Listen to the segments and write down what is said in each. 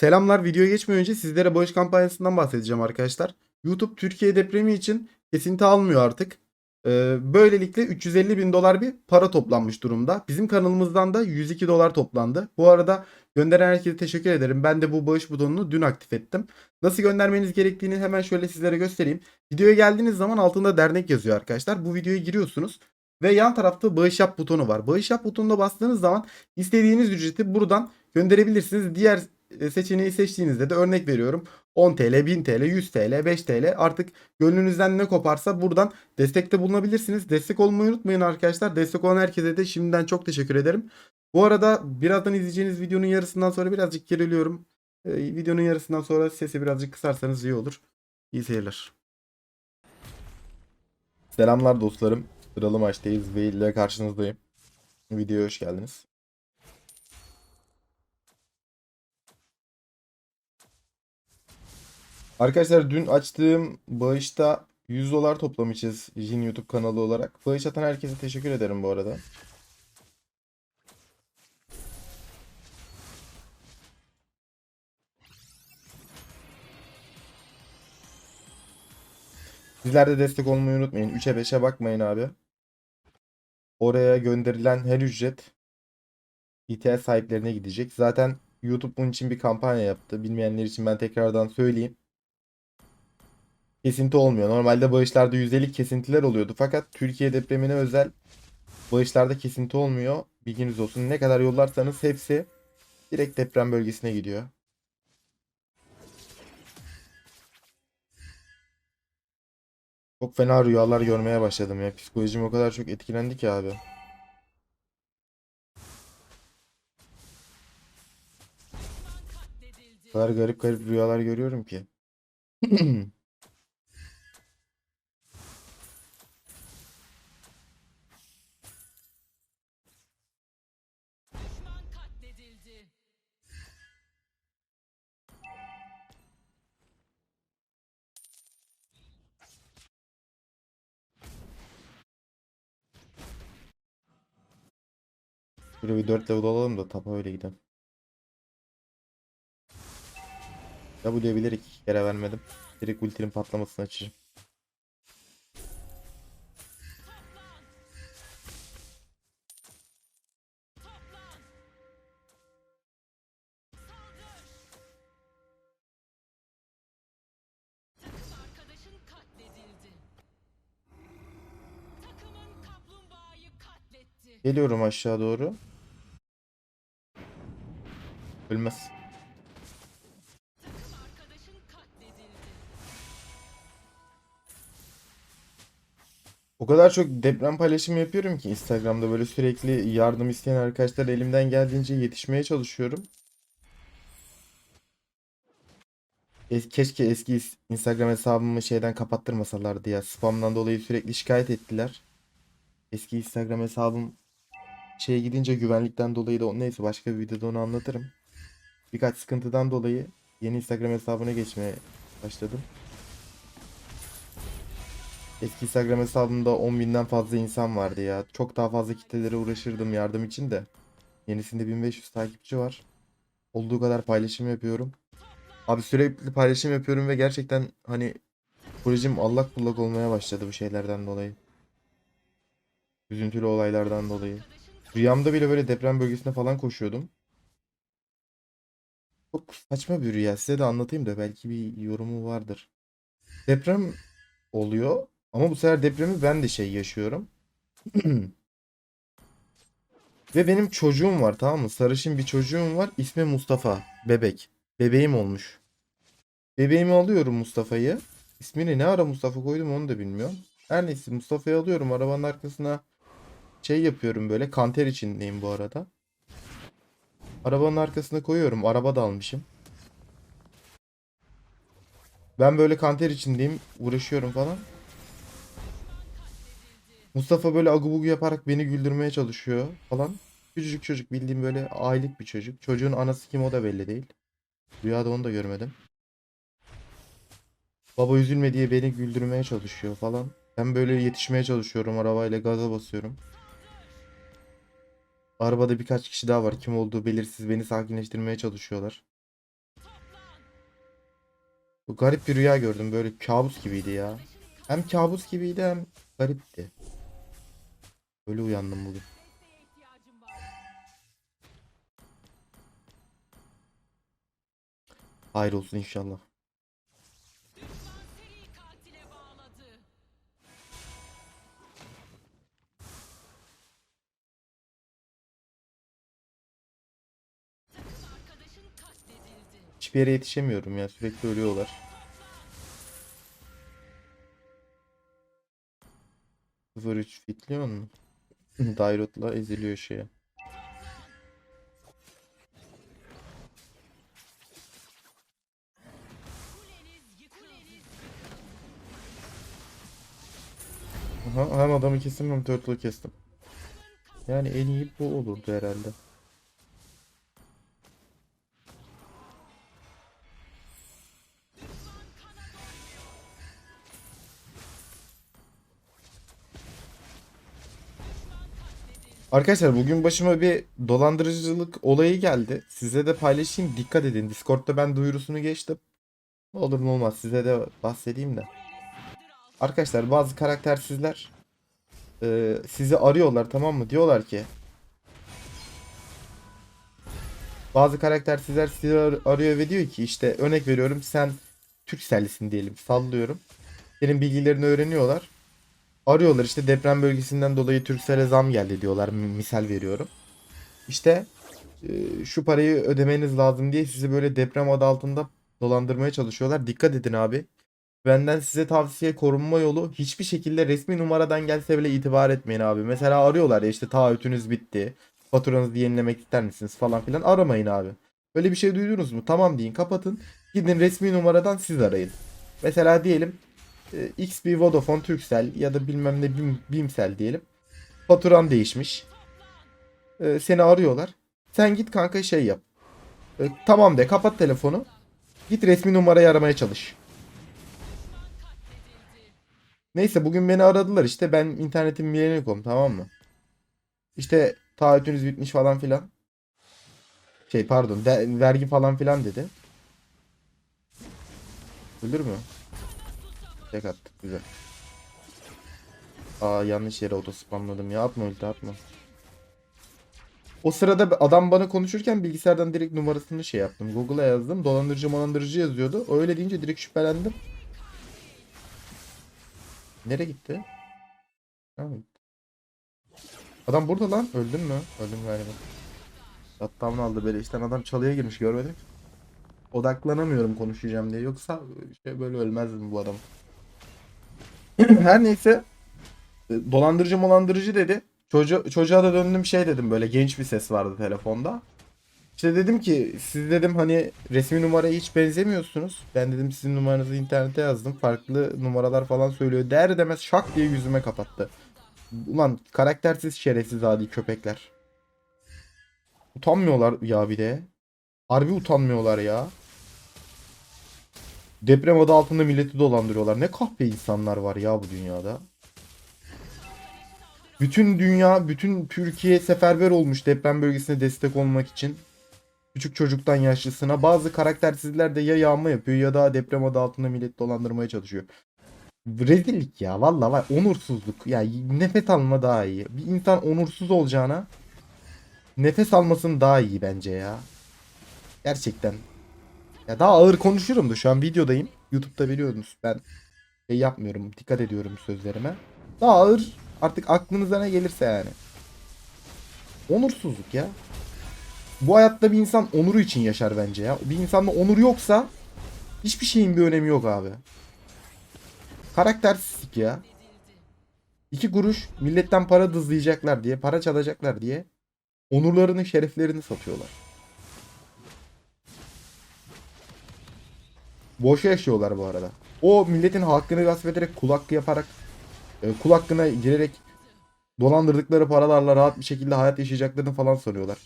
Selamlar. Videoya geçmeden önce sizlere bağış kampanyasından bahsedeceğim arkadaşlar. YouTube Türkiye depremi için kesinti almıyor artık. Ee, böylelikle 350 bin dolar bir para toplanmış durumda. Bizim kanalımızdan da 102 dolar toplandı. Bu arada gönderen herkese teşekkür ederim. Ben de bu bağış butonunu dün aktif ettim. Nasıl göndermeniz gerektiğini hemen şöyle sizlere göstereyim. Videoya geldiğiniz zaman altında dernek yazıyor arkadaşlar. Bu videoya giriyorsunuz. Ve yan tarafta bağış yap butonu var. Bağış yap butonuna bastığınız zaman istediğiniz ücreti buradan gönderebilirsiniz. Diğer seçeneği seçtiğinizde de örnek veriyorum 10 TL, 1000 TL, 100 TL, 5 TL artık gönlünüzden ne koparsa buradan destekte bulunabilirsiniz. Destek olmayı unutmayın arkadaşlar. Destek olan herkese de şimdiden çok teşekkür ederim. Bu arada birazdan izleyeceğiniz videonun yarısından sonra birazcık geriliyorum. Ee, videonun yarısından sonra sesi birazcık kısarsanız iyi olur. İyi seyirler. Selamlar dostlarım. Sıralı maçtayız ve ile karşınızdayım. Videoya hoş geldiniz. Arkadaşlar dün açtığım bağışta 100 dolar toplamışız Jin YouTube kanalı olarak. Bağış atan herkese teşekkür ederim bu arada. Sizler de destek olmayı unutmayın. 3'e 5'e bakmayın abi. Oraya gönderilen her ücret ihtiyaç sahiplerine gidecek. Zaten YouTube bunun için bir kampanya yaptı. Bilmeyenler için ben tekrardan söyleyeyim. Kesinti olmuyor. Normalde bağışlarda yüzdelik kesintiler oluyordu. Fakat Türkiye depremine özel bağışlarda kesinti olmuyor. Bilginiz olsun. Ne kadar yollarsanız hepsi direkt deprem bölgesine gidiyor. Çok fena rüyalar görmeye başladım ya. Psikolojim o kadar çok etkilendi ki abi. O kadar garip garip rüyalar görüyorum ki. Böyle bir 4 level alalım da tapa öyle gidelim. W bilerek iki kere vermedim. Direkt ultinin patlamasını açacağım. Geliyorum aşağı doğru. Ölmez. O kadar çok deprem paylaşımı yapıyorum ki Instagram'da böyle sürekli yardım isteyen arkadaşlar elimden geldiğince yetişmeye çalışıyorum. Es- Keşke eski Instagram hesabımı şeyden kapattırmasalardı ya. Spamdan dolayı sürekli şikayet ettiler. Eski Instagram hesabım şeye gidince güvenlikten dolayı da o- neyse başka bir videoda onu anlatırım. Birkaç sıkıntıdan dolayı yeni Instagram hesabına geçmeye başladım. Eski Instagram hesabımda 10.000'den fazla insan vardı ya. Çok daha fazla kitlelere uğraşırdım yardım için de. Yenisinde 1500 takipçi var. Olduğu kadar paylaşım yapıyorum. Abi sürekli paylaşım yapıyorum ve gerçekten hani psikolojim allak bullak olmaya başladı bu şeylerden dolayı. Üzüntülü olaylardan dolayı. Rüyamda bile böyle deprem bölgesine falan koşuyordum. Çok saçma bir rüya. Size de anlatayım da belki bir yorumu vardır. Deprem oluyor ama bu sefer depremi ben de şey yaşıyorum. Ve benim çocuğum var tamam mı? Sarışın bir çocuğum var. İsmi Mustafa. Bebek. Bebeğim olmuş. Bebeğimi alıyorum Mustafa'yı. İsmini ne ara Mustafa koydum onu da bilmiyorum. Her neyse Mustafa'yı alıyorum arabanın arkasına şey yapıyorum böyle kanter içindeyim bu arada. Arabanın arkasına koyuyorum. Araba da almışım. Ben böyle kanter içindeyim. Uğraşıyorum falan. Mustafa böyle agubugu yaparak beni güldürmeye çalışıyor falan. Küçücük çocuk bildiğim böyle aylık bir çocuk. Çocuğun anası kim o da belli değil. Rüyada onu da görmedim. Baba üzülme diye beni güldürmeye çalışıyor falan. Ben böyle yetişmeye çalışıyorum arabayla gaza basıyorum. Arabada birkaç kişi daha var. Kim olduğu belirsiz beni sakinleştirmeye çalışıyorlar. Garip bir rüya gördüm. Böyle kabus gibiydi ya. Hem kabus gibiydi hem garipti. Böyle uyandım bugün. Hayır olsun inşallah. Hiçbir yere yetişemiyorum ya. Sürekli ölüyorlar. Sıfır üç fitliyor mu? Dairot'la eziliyor şeye. Aha, hem adamı kestim hem turtle'ı kestim. Yani en iyi bu olurdu herhalde. Arkadaşlar bugün başıma bir dolandırıcılık olayı geldi. Size de paylaşayım. Dikkat edin. Discord'da ben duyurusunu geçtim. Olur ne olmaz size de bahsedeyim de. Arkadaşlar bazı karaktersizler e, sizi arıyorlar tamam mı? Diyorlar ki bazı karaktersizler sizi ar- arıyor ve diyor ki işte örnek veriyorum sen Türkcellisin diyelim sallıyorum. Senin bilgilerini öğreniyorlar. Arıyorlar işte deprem bölgesinden dolayı Turkcell'e zam geldi diyorlar mi- misal veriyorum. İşte e, şu parayı ödemeniz lazım diye sizi böyle deprem adı altında dolandırmaya çalışıyorlar. Dikkat edin abi. Benden size tavsiye korunma yolu hiçbir şekilde resmi numaradan gelse bile itibar etmeyin abi. Mesela arıyorlar ya işte taahhütünüz bitti. Faturanızı yenilemek ister misiniz falan filan aramayın abi. Böyle bir şey duydunuz mu? Tamam deyin kapatın. Gidin resmi numaradan siz arayın. Mesela diyelim e, X bir Vodafone Turkcell ya da bilmem ne Bim, Bimsel diyelim. Faturan değişmiş. E, seni arıyorlar. Sen git kanka şey yap. E, tamam de kapat telefonu. Git resmi numarayı aramaya çalış. Neyse bugün beni aradılar işte ben internetin Millennium tamam mı? İşte taahhütünüz bitmiş falan filan. Şey pardon de- vergi falan filan dedi. Ölür mü? Tek attık güzel. Aa yanlış yere auto spamladım ya atma ulti atma. O sırada adam bana konuşurken bilgisayardan direkt numarasını şey yaptım. Google'a yazdım. Dolandırıcı dolandırıcı yazıyordu. Öyle deyince direkt şüphelendim. Nereye gitti? Adam burada lan. Öldün mü? Öldüm galiba. Shutdown aldı böyle işten adam çalıya girmiş görmedim. Odaklanamıyorum konuşacağım diye. Yoksa şey böyle ölmezdim bu adam. Her neyse. e, Dolandırıcı molandırıcı dedi. Çocuğa, çocuğa da döndüm şey dedim böyle genç bir ses vardı telefonda. İşte dedim ki siz dedim hani resmi numaraya hiç benzemiyorsunuz. Ben dedim sizin numaranızı internete yazdım. Farklı numaralar falan söylüyor. Der demez şak diye yüzüme kapattı. Ulan karaktersiz şerefsiz adi köpekler. Utanmıyorlar ya bir de. Harbi utanmıyorlar ya. Deprem adı altında milleti dolandırıyorlar. Ne kahpe insanlar var ya bu dünyada. Bütün dünya, bütün Türkiye seferber olmuş deprem bölgesine destek olmak için. Küçük çocuktan yaşlısına. Bazı karaktersizler de ya yağma yapıyor ya da deprem adı altında millet dolandırmaya çalışıyor. Rezillik ya valla var. Onursuzluk. Ya nefes alma daha iyi. Bir insan onursuz olacağına nefes almasın daha iyi bence ya. Gerçekten. Ya daha ağır konuşurum da şu an videodayım. YouTube'da biliyorsunuz ben şey yapmıyorum. Dikkat ediyorum sözlerime. Daha ağır artık aklınıza ne gelirse yani. Onursuzluk ya. Bu hayatta bir insan onuru için yaşar bence ya. Bir insanda onur yoksa hiçbir şeyin bir önemi yok abi. Karaktersizlik ya. İki kuruş milletten para dızlayacaklar diye, para çalacaklar diye onurlarını, şereflerini satıyorlar. Boşa yaşıyorlar bu arada. O milletin hakkını gasp ederek kul hakkı yaparak e, kul hakkına girerek dolandırdıkları paralarla rahat bir şekilde hayat yaşayacaklarını falan sanıyorlar.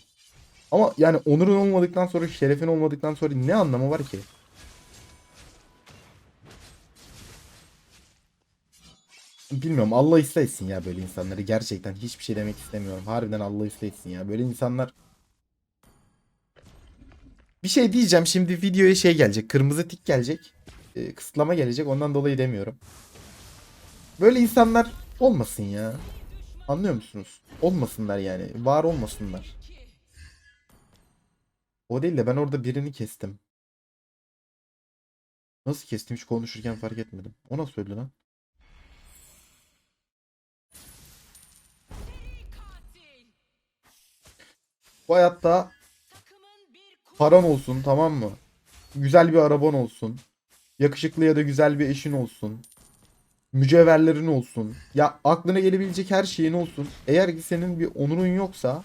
Ama yani onurun olmadıktan sonra, şerefin olmadıktan sonra ne anlamı var ki? Bilmiyorum Allah ıslah ya böyle insanları. Gerçekten hiçbir şey demek istemiyorum. Harbiden Allah ıslah ya. Böyle insanlar bir şey diyeceğim şimdi videoya şey gelecek. Kırmızı tik gelecek. e, kısıtlama gelecek. Ondan dolayı demiyorum. Böyle insanlar olmasın ya. Anlıyor musunuz? Olmasınlar yani. Var olmasınlar. O değil de ben orada birini kestim. Nasıl kestim hiç konuşurken fark etmedim. O nasıl öldü lan? Bu hayatta paran olsun tamam mı? Güzel bir araban olsun. Yakışıklı ya da güzel bir eşin olsun. Mücevherlerin olsun. Ya aklına gelebilecek her şeyin olsun. Eğer ki senin bir onurun yoksa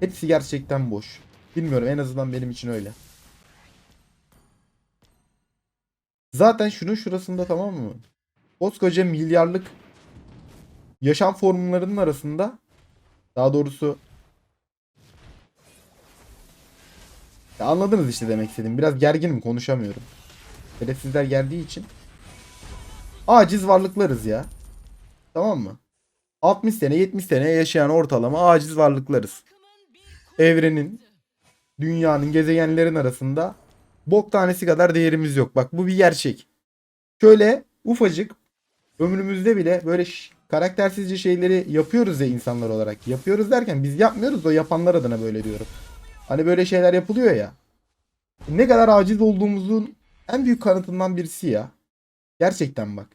hepsi gerçekten boş. Bilmiyorum en azından benim için öyle. Zaten şunun şurasında tamam mı? Koskoca milyarlık yaşam formlarının arasında daha doğrusu Ya anladınız işte demek istediğim. Biraz gerginim konuşamıyorum. Şerefsizler geldiği için. Aciz varlıklarız ya. Tamam mı? 60 sene 70 sene yaşayan ortalama aciz varlıklarız. Evrenin, dünyanın, gezegenlerin arasında bok tanesi kadar değerimiz yok. Bak bu bir gerçek. Şöyle ufacık ömrümüzde bile böyle karaktersizce şeyleri yapıyoruz ya insanlar olarak. Yapıyoruz derken biz yapmıyoruz o yapanlar adına böyle diyorum. Hani böyle şeyler yapılıyor ya. Ne kadar aciz olduğumuzun en büyük kanıtından birisi ya. Gerçekten bak.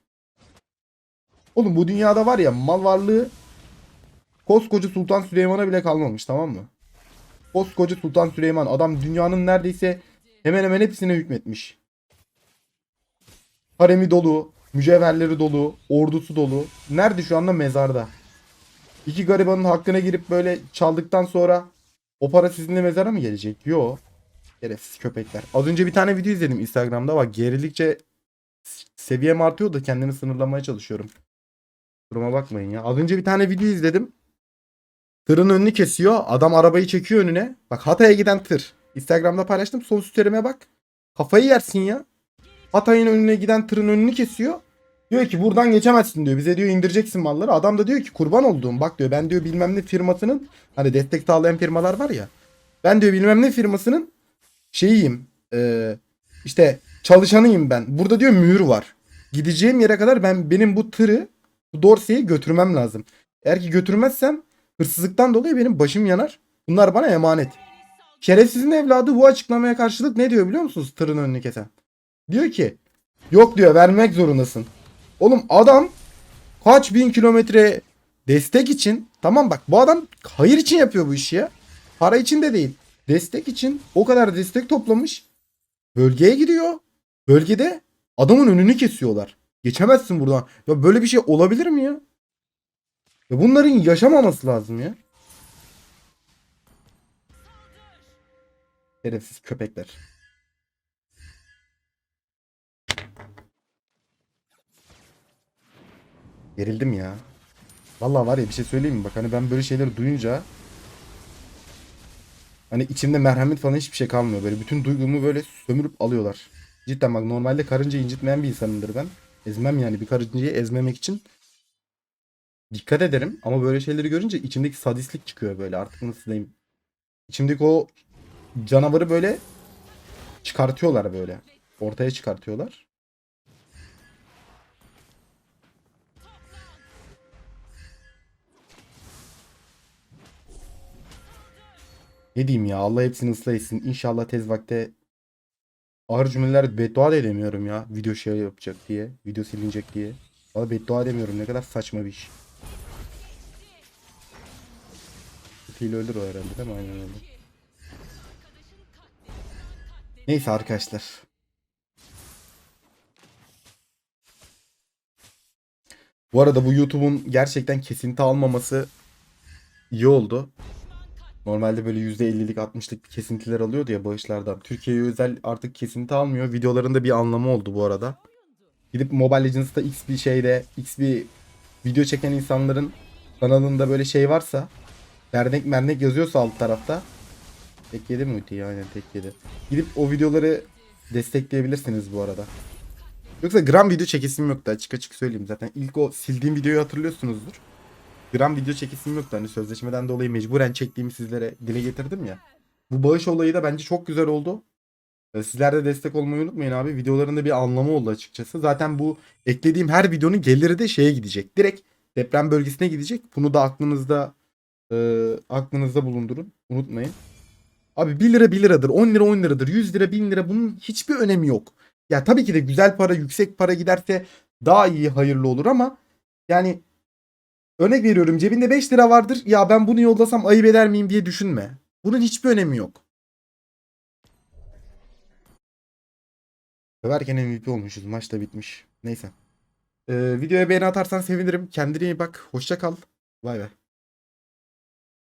Oğlum bu dünyada var ya mal varlığı koskoca Sultan Süleyman'a bile kalmamış tamam mı? Koskoca Sultan Süleyman adam dünyanın neredeyse hemen hemen hepsine hükmetmiş. Haremi dolu, mücevherleri dolu, ordusu dolu. Nerede şu anda mezarda. İki garibanın hakkına girip böyle çaldıktan sonra o para sizinle mezara mı gelecek? Yo. Şerefsiz köpekler. Az önce bir tane video izledim Instagram'da. Bak gerildikçe s- seviyem artıyor da kendimi sınırlamaya çalışıyorum. Duruma bakmayın ya. Az önce bir tane video izledim. Tırın önünü kesiyor. Adam arabayı çekiyor önüne. Bak Hatay'a giden tır. Instagram'da paylaştım. Son süterime bak. Kafayı yersin ya. Hatay'ın önüne giden tırın önünü kesiyor. Diyor ki buradan geçemezsin diyor. Bize diyor indireceksin malları. Adam da diyor ki kurban olduğum bak diyor ben diyor bilmem ne firmasının hani destek sağlayan firmalar var ya. Ben diyor bilmem ne firmasının şeyiyim. eee, işte çalışanıyım ben. Burada diyor mühür var. Gideceğim yere kadar ben benim bu tırı bu Dorsey'i götürmem lazım. Eğer ki götürmezsem hırsızlıktan dolayı benim başım yanar. Bunlar bana emanet. Şerefsizin evladı bu açıklamaya karşılık ne diyor biliyor musunuz tırın önünü kesen? Diyor ki yok diyor vermek zorundasın. Oğlum adam kaç bin kilometre destek için tamam bak bu adam hayır için yapıyor bu işi ya. Para için de değil. Destek için o kadar destek toplamış. Bölgeye gidiyor. Bölgede adamın önünü kesiyorlar. Geçemezsin buradan. Ya böyle bir şey olabilir mi ya? Ya bunların yaşamaması lazım ya. Şerefsiz köpekler. Gerildim ya. Vallahi var ya bir şey söyleyeyim mi? Bak hani ben böyle şeyleri duyunca hani içimde merhamet falan hiçbir şey kalmıyor. Böyle bütün duygumu böyle sömürüp alıyorlar. Cidden bak normalde karınca incitmeyen bir insanımdır ben. Ezmem yani bir karıncayı ezmemek için dikkat ederim. Ama böyle şeyleri görünce içimdeki sadistlik çıkıyor böyle artık nasıl diyeyim. İçimdeki o canavarı böyle çıkartıyorlar böyle. Ortaya çıkartıyorlar. Ne diyeyim ya Allah hepsini ıslah etsin. İnşallah tez vakte ağır cümleler beddua da edemiyorum ya. Video şey yapacak diye. Video silinecek diye. Valla beddua edemiyorum. Ne kadar saçma bir iş. Fil öldür o herhalde değil mi? Aynen öyle. Neyse arkadaşlar. Bu arada bu YouTube'un gerçekten kesinti almaması iyi oldu. Normalde böyle %50'lik 60'lık bir kesintiler alıyordu ya bağışlardan. Türkiye'ye özel artık kesinti almıyor. Videolarında bir anlamı oldu bu arada. Gidip Mobile Legends'ta X bir şeyde X bir video çeken insanların kanalında böyle şey varsa dernek mernek yazıyorsa alt tarafta tek yedi mi ultiyi? Aynen tek yedi. Gidip o videoları destekleyebilirsiniz bu arada. Yoksa gram video çekesim yoktu açık açık söyleyeyim zaten. İlk o sildiğim videoyu hatırlıyorsunuzdur. Gram video çekesim yoktu hani sözleşmeden dolayı mecburen çektiğimi sizlere dile getirdim ya. Bu bağış olayı da bence çok güzel oldu. E, Sizler de destek olmayı unutmayın abi. Videolarında bir anlamı oldu açıkçası. Zaten bu eklediğim her videonun geliri de şeye gidecek. Direkt deprem bölgesine gidecek. Bunu da aklınızda e, aklınızda bulundurun. Unutmayın. Abi 1 lira 1 liradır, 10 lira 10 liradır, 100 lira 1000 lira bunun hiçbir önemi yok. Ya tabii ki de güzel para, yüksek para giderse daha iyi, hayırlı olur ama yani örnek veriyorum cebinde 5 lira vardır. Ya ben bunu yollasam ayıp eder miyim diye düşünme. Bunun hiçbir önemi yok. Döverken MVP olmuşuz. Maç da bitmiş. Neyse. Ee, videoya beğeni atarsan sevinirim. Kendine iyi bak. Hoşça kal. Bay bay.